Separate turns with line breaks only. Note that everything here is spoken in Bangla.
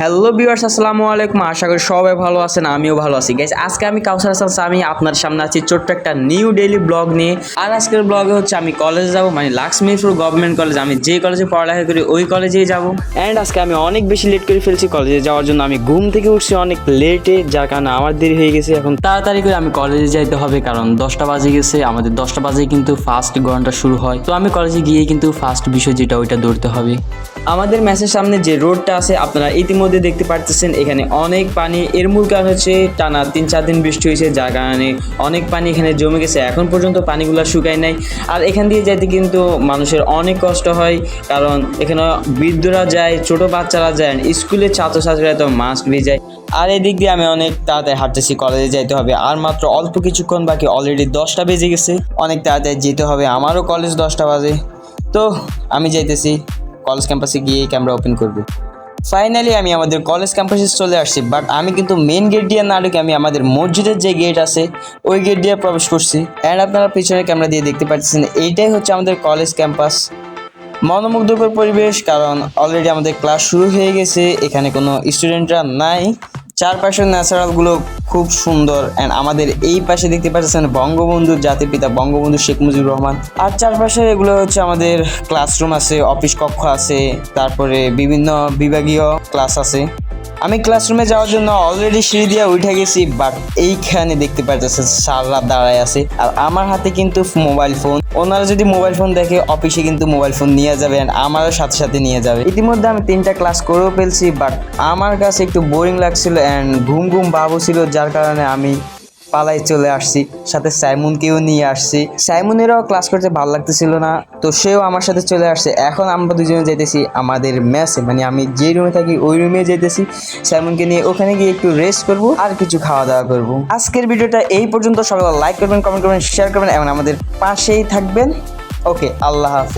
হ্যালো ভিউয়ার্স আসসালামু আলাইকুম। আশা করি সবাই ভালো আছেন, আমিও ভালো আছি। গাইস আজকে আমি কাউসার হাসান সামি আপনার সামনে আছি ছোট্ট একটা নিউ ডেইলি ব্লগ নিয়ে। আর আজকের ব্লগে হচ্ছে আমি কলেজে যাব মানে লাক্সমিরপুর গভর্নমেন্ট কলেজ আমি যে কলেজে পড়ালেখা করি, ওই কলেজেই যাব। অ্যান্ড আজকে আমি অনেক বেশি লেট করে ফেলছি কলেজে যাওয়ার জন্য। আমি ঘুম থেকে উঠছি অনেক লেটে যার কারণে আমার দেরি হয়ে গেছে। এখন তাড়াতাড়ি করে আমি কলেজে যাইতে হবে, কারণ দশটা বাজে গেছে। আমাদের দশটা বাজে কিন্তু ফার্স্ট ঘণ্টা শুরু হয়। তো আমি কলেজে গিয়ে কিন্তু ফার্স্ট বিষয় যেটা, ওইটা ধরতে হবে। আমাদের ম্যাচের সামনে যে রোডটা আছে, আপনারা ইতিমধ্যে দেখতে পারতেছেন, এখানে অনেক পানি। এর মূল কারণ হচ্ছে টানা তিন, চার দিন বৃষ্টি হয়েছে, যার কারণে অনেক পানি এখানে জমে গেছে। এখন পর্যন্ত পানিগুলো শুকায় নাই। আর এখান দিয়ে যাইতে কিন্তু মানুষের অনেক কষ্ট হয়, কারণ এখানে বৃদ্ধরা যায়, ছোট বাচ্চারা যায় স্কুলের ছাত্রছাত্রীরা তো মাস্ক ভিজে যায়। আর এদিক দিয়ে আমি অনেক তাড়াতাড়ি হাঁটতেছি, কলেজে যাইতে হবে। আর মাত্র অল্প কিছুক্ষণ বাকি অলরেডি দশটা বেজে গেছে। অনেক তাড়াতাড়ি যেতে হবে, আমারও কলেজ দশটা বাজে। তো, আমি যাইতেছি। কলেজ ক্যাম্পাসে গিয়ে ক্যামেরা ওপেন করব। ফাইনালি আমি আমাদের কলেজ ক্যাম্পাসে চলে আসছি বাট আমি কিন্তু মেন গেট দিয়ে না ঢুকে আমি আমাদের মসজিদের যে গেট আছে, ওই গেট দিয়ে প্রবেশ করছি। অ্যান্ড আপনারা পিছনে ক্যামেরা দিয়ে দেখতে পাচ্ছেন, এইটাই হচ্ছে আমাদের কলেজ ক্যাম্পাস মনোমুগ্ধকর পরিবেশ, কারণ অলরেডি আমাদের ক্লাস শুরু হয়ে গেছে, এখানে কোনো স্টুডেন্টরা নাই। চারপাশের ন্যাচারালগুলো খুব সুন্দর অ্যান্ড আমাদের এই পাশে দেখতে পাচ্ছেন বঙ্গবন্ধু জাতির পিতা বঙ্গবন্ধু শেখ মুজিবুর রহমান। আর চারপাশে এগুলো হচ্ছে আমাদের ক্লাসরুম আছে অফিস কক্ষ আছে, তারপরে বিভিন্ন বিভাগীয় ক্লাস আছে। আমি ক্লাসরুমে যাওয়ার জন্য অলরেডি সিঁড়ি দিয়ে উঠে গেছি বাট এইখানে দেখতে পাইতেছে সাররা দাঁড়ায় আছে। আর আমার হাতে কিন্তু মোবাইল ফোন ওনারা যদি মোবাইল ফোন দেখে অফিসে কিন্তু মোবাইল ফোন নিয়ে যাবে অ্যান্ড আমারও সাথে সাথে নিয়ে যাবে। ইতিমধ্যে আমি তিনটা ক্লাস করেও ফেলছি বাট আমার কাছে একটু বোরিং লাগছিল অ্যান্ড ঘুম ঘুম ভাবও ছিল, যার কারণে আমি পালাই চলে আসছি, সাথে সাইমুনকেও নিয়ে আসছি। সাইমুনেরও ক্লাস করতে ভালো লাগতেছিল না, তো সেও আমার সাথে চলে আসছে। এখন আমরা দুজনে যাইতেছি আমাদের ম্যাচে মানে আমি যে রুমে থাকি, ওই রুমে যাইতেছি। সাইমুনকে নিয়ে ওখানে গিয়ে একটু রেস্ট করব আর কিছু খাওয়া দাওয়া করব। আজকের ভিডিওটা এই পর্যন্ত, সবাই লাইক করবেন কমেন্ট করবেন শেয়ার করবেন, এবং আমাদের পাশেই থাকবেন। ওকে আল্লাহ হাফেজ।